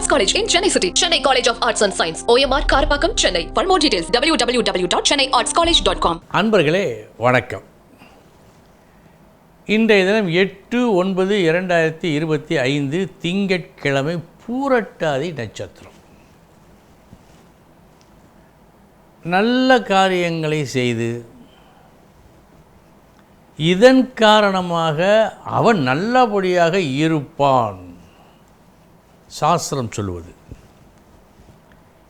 Arts college in Chennai city Chennai college of arts and science OMR Karapakkam Chennai for more details W W W dot Chennai arts college dot com அன்பர்களே வணக்கம் இன்றைய தினம் எட்டு ஒன்பது இரண்டாயிரத்தி இருபத்தி ஐந்து திங்கட்கிழமை பூரட்டாதி நட்சத்திரம் நல்ல காரியங்களை செய்து இதன் காரணமாக அவன் நல்லபடியாக இருப்பான் சாஸ்திரம் சொல்வது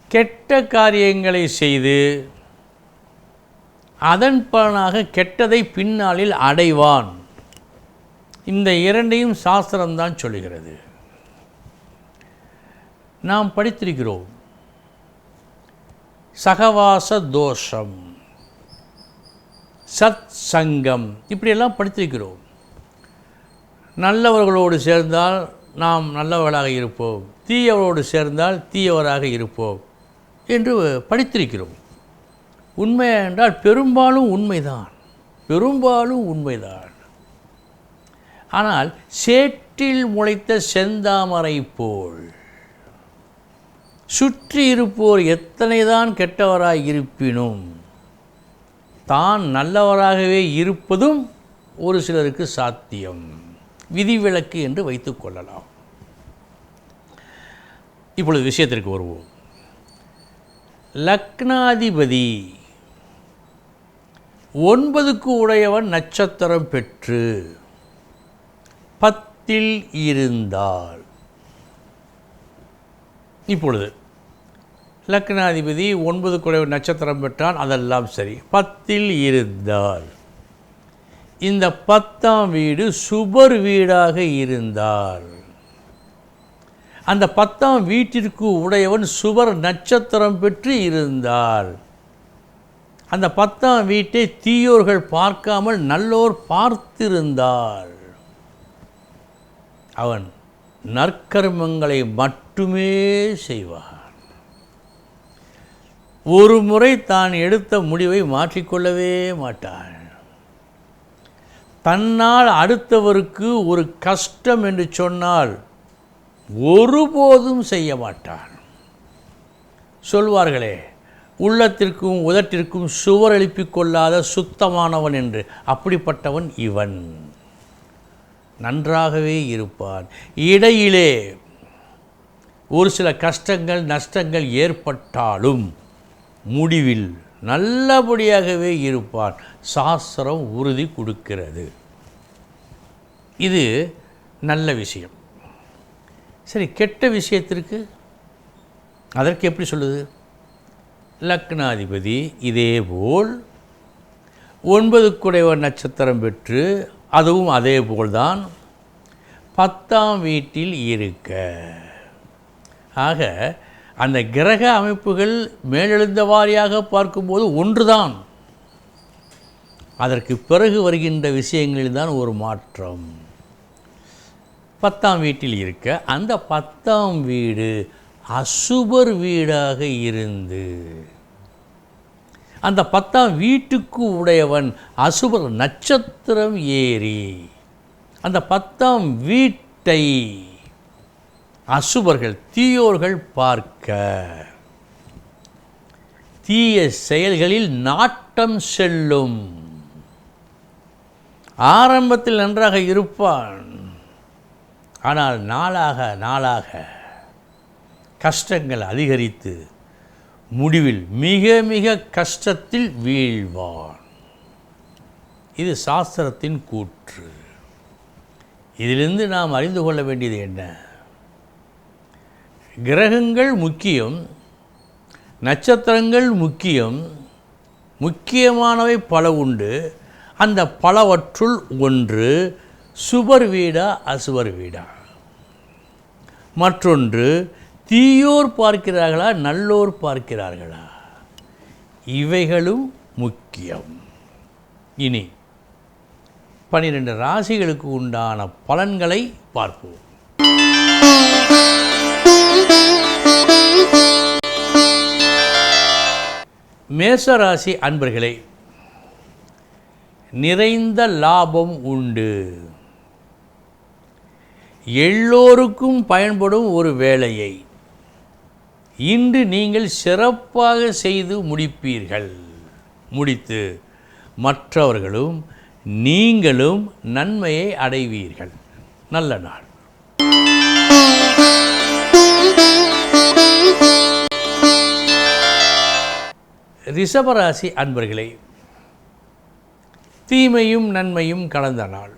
கெட்ட காரியங்களை செய்து அதன் பலனாக கெட்டதை பின்னாளில் அடைவான். இந்த இரண்டையும் சாஸ்திரம்தான் சொல்லுகிறது. நாம் படித்திருக்கிறோம். சகவாச தோஷம் சத் சங்கம் இப்படியெல்லாம் படித்திருக்கிறோம். நல்லவர்களோடு சேர்ந்தால் நாம் நல்லவர்களாக இருப்போம். தீயவரோடு சேர்ந்தால் தீயவராக இருப்போம் என்று படித்திருக்கிறோம். உண்மை என்றால் பெரும்பாலும் உண்மைதான். பெரும்பாலும் உண்மைதான். ஆனால் சேற்றில் முளைத்த செந்தாமரை போல் சுற்றி இருப்போர் எத்தனைதான் கெட்டவராய் இருப்பினும் தான் நல்லவராகவே இருப்பதும் ஒரு சிலருக்கு சாத்தியம். விதிவிலக்கு என்று வைத்து கொள்ளலாம். இப்பொழுது விஷயத்திற்கு வருவோம். லக்னாதிபதி ஒன்பதுக்கு உடையவன் நட்சத்திரம் பெற்று பத்தில் இருந்தால் இப்பொழுது லக்னாதிபதி ஒன்பது குறைவு நட்சத்திரம் பெற்றான் அதெல்லாம் சரி. பத்தில் இருந்தால் இந்த பத்தாம் வீடு சுபர் வீடாக இருந்தால் அந்த பத்தாம் வீட்டிற்கு உடையவன் சுவர் நட்சத்திரம் பெற்று இருந்தால் அந்த பத்தாம் வீட்டை தீயோர்கள் பார்க்காமல் நல்லோர் பார்த்திருந்தால் அவன் நற்கர்மங்களை மட்டுமே செய்வான். ஒரு முறை தான் எடுத்த முடிவை மாற்றிக்கொள்ளவே மாட்டான். தன்னால் அடுத்தவருக்கு ஒரு கஷ்டம் என்று சொன்னால் ஒருபோதும் செய்ய மாட்டான். சொல்வார்களே உள்ளத்திற்கும் உதட்டிற்கும் சுவர் எழுப்பிக் கொள்ளாத சுத்தமானவன் என்று அப்படிப்பட்டவன் இவன். நன்றாகவே இருப்பான். இடையிலே ஒரு சில கஷ்டங்கள் நஷ்டங்கள் ஏற்பட்டாலும் முடிவில் நல்லபடியாகவே இருப்பான். சாஸ்திரம் உறுதி கொடுக்கிறது. இது நல்ல விஷயம். சரி கெட்ட விஷயத்திற்கு அதற்கு எப்படி சொல்லுது? லக்னாதிபதி இதேபோல் ஒன்பது குடைவர் நட்சத்திரம் பெற்று அதுவும் அதே போல்தான் பத்தாம் வீட்டில் இருக்க. ஆக அந்த கிரக அமைப்புகள் மேலெழுந்த வாரியாக பார்க்கும்போது ஒன்றுதான். அதற்கு பிறகு வருகின்ற விஷயங்களில்தான் ஒரு மாற்றம். பத்தாம் வீட்டில் இருக்க அந்த பத்தாம் வீடு அசுபர் வீடாக இருந்து அந்த பத்தாம் வீட்டுக்கு உடையவன் அசுபர் நட்சத்திரம் ஏறி அந்த பத்தாம் வீட்டை அசுபர்கள் தீயோர்கள் பார்க்க. தீய செயல்களில் நாட்டம் செல்லும். ஆரம்பத்தில் நன்றாக இருப்பான். ஆனால் நாளாக நாளாக கஷ்டங்கள் அதிகரித்து முடிவில் மிக மிக கஷ்டத்தில் வீழ்வான். இது சாஸ்திரத்தின் கூற்று. இதிலிருந்து நாம் அறிந்து கொள்ள வேண்டியது என்ன? கிரகங்கள் முக்கியம் நட்சத்திரங்கள் முக்கியம் முக்கியமானவை பல உண்டு. அந்த பலவற்றுள் ஒன்று சுபர் வீடா அசுவர் வீடா. மற்றொன்று தீயோர் பார்க்கிறார்களா நல்லோர் பார்க்கிறார்களா? இவைகளும் முக்கியம். இனி பனிரெண்டு ராசிகளுக்கு உண்டான பலன்களை பார்ப்போம். மேசராசி அன்பர்களே நிறைந்த லாபம் உண்டு. எல்லோருக்கும் பயன்படும் ஒரு வேலையை இன்று நீங்கள் சிறப்பாக செய்து முடிப்பீர்கள். முடித்து மற்றவர்களும் நீங்களும் நன்மையை அடைவீர்கள். நல்ல நாள். ரிஷபராசி அன்பர்களே தீமையும் நன்மையும் கலந்த நாள்.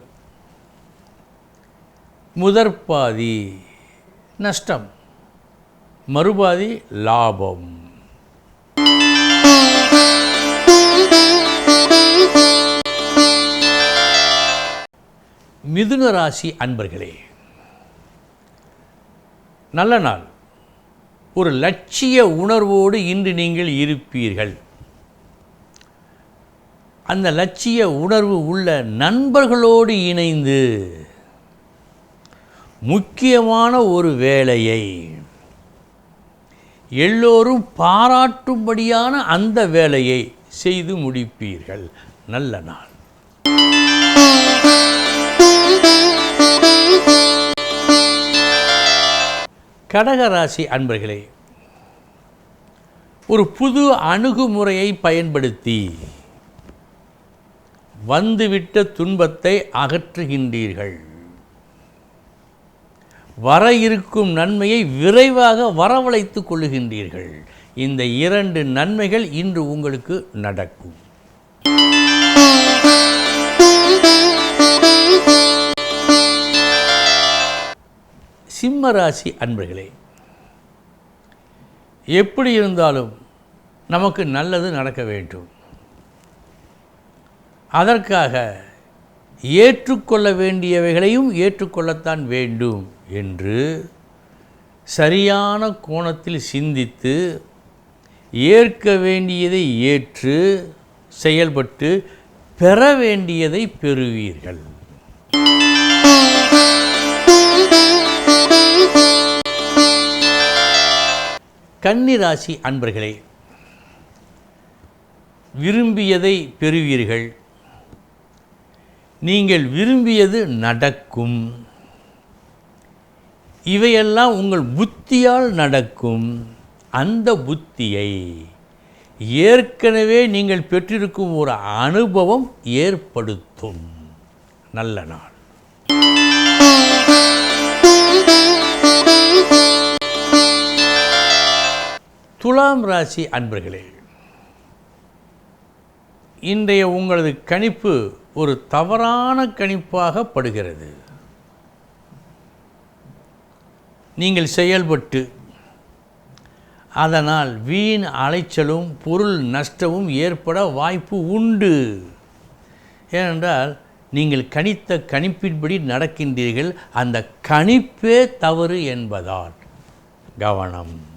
முதற்பாதி நஷ்டம் மறுபாதி லாபம். மிதுன ராசி அன்பர்களே நல்ல நாள். ஒரு லட்சிய உணர்வோடு இன்று நீங்கள் இருப்பீர்கள். அந்த லட்சிய உணர்வு உள்ள நண்பர்களோடு இணைந்து முக்கியமான ஒரு வேலையை எல்லோரும் பாராட்டும்படியான அந்த வேலையை செய்து முடிப்பீர்கள். நல்ல நாள். கடகராசி அன்பர்களே ஒரு புது அணுகுமுறையை பயன்படுத்தி வந்துவிட்ட துன்பத்தை அகற்றுகின்றீர்கள். வர இருக்கும் நன்மையை விரைவாக வரவழைத்துக் கொள்ளுகின்றீர்கள். இந்த இரண்டு நன்மைகள் இன்று உங்களுக்கு நடக்கும். சிம்ம ராசி அன்பர்களே எப்படி இருந்தாலும் நமக்கு நல்லது நடக்க வேண்டும். அதற்காக ஏற்றுக்கொள்ள வேண்டியவைகளையும் ஏற்றுக்கொள்ளத்தான் வேண்டும் என்று சரியான கோணத்தில் சிந்தித்து ஏற்க வேண்டியதை ஏற்று செயல்பட்டு பெற வேண்டியதை பெறுவீர்கள். கன்னிராசி அன்பர்களே விரும்பியதை பெறுவீர்கள். நீங்கள் விரும்பியது நடக்கும். இவையெல்லாம் உங்கள் புத்தியால் நடக்கும். அந்த புத்தியை ஏற்கனவே நீங்கள் பெற்றிருக்கும் ஒரு அனுபவம் ஏற்படுத்தும். நல்ல நாள். துலாம் ராசி அன்பர்களே இன்றைய உங்களது கணிப்பு ஒரு தவறான கணிப்பாக படுகிறது. நீங்கள் செயல்பட்டு அதனால் வீண் அலைச்சலும் பொருள் நஷ்டமும் ஏற்பட வாய்ப்பு உண்டு. ஏனென்றால் நீங்கள் கணித்த கணிப்பின்படி நடக்கின்றீர்கள் அந்த கணிப்பே தவறு என்பதால். கவனம்.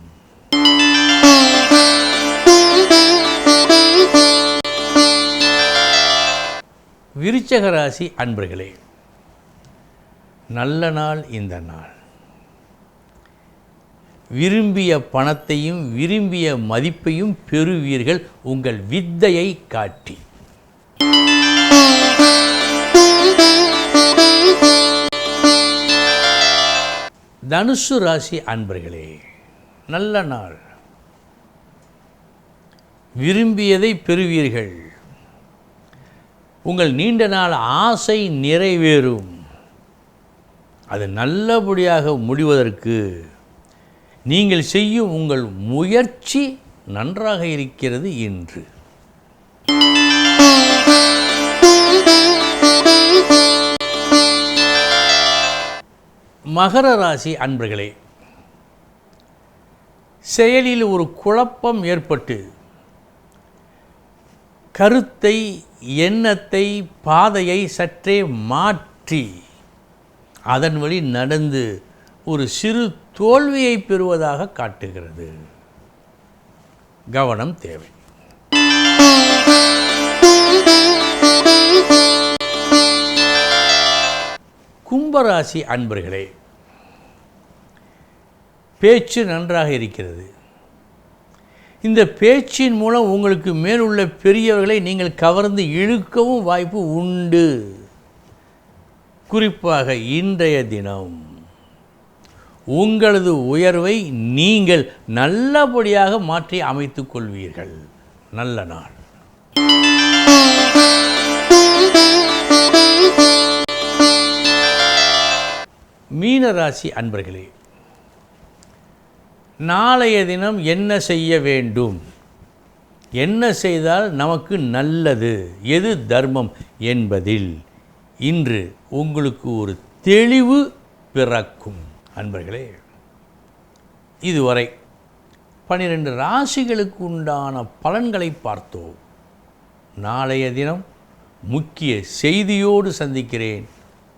விருச்சக ராசி அன்பர்களே நல்ல நாள் இந்த நாள். விரும்பிய பணத்தையும் விரும்பிய மதிப்பையும் பெறுவீர்கள் உங்கள் வித்தையை காட்டி. தனுசு ராசி அன்பர்களே நல்ல நாள். விரும்பியதை பெறுவீர்கள். உங்கள் நீண்ட நாள் ஆசை நிறைவேறும். அது நல்லபடியாக முடிவதற்கு நீங்கள் செய்யும் உங்கள் முயற்சி நன்றாக இருக்கிறது என்று. மகர ராசி அன்பர்களே செயலில் ஒரு குழப்பம் ஏற்பட்டு கருத்தை எண்ணத்தை பாதையை சற்றே மாற்றி அதன் வழி நடந்து ஒரு சிறு தோல்வியை பெறுவதாக காட்டுகிறது. கவனம் தேவை. கும்பராசி அன்பர்களே பேச்சு நன்றாக இருக்கிறது. இந்த பேச்சின் மூலம் உங்களுக்கு மேலுள்ள பெரியவர்களை நீங்கள் கவர்ந்து இழுக்கவும் வாய்ப்பு உண்டு. குறிப்பாக இன்றைய தினம் உங்களது உயர்வை நீங்கள் நல்லபடியாக மாற்றி அமைத்துக் கொள்வீர்கள். நல்ல நாள். மீனராசி அன்பர்களே நாளைய தினம் என்ன செய்ய வேண்டும்? என்ன செய்தால் நமக்கு நல்லது? எது தர்மம் என்பதில் இன்று உங்களுக்கு ஒரு தெளிவு பிறக்கும். அன்பர்களே இதுவரை பன்னிரெண்டு ராசிகளுக்கு உண்டான பலன்களை பார்த்தோம். நாளைய தினம் முக்கிய செய்தியோடு சந்திக்கிறேன்.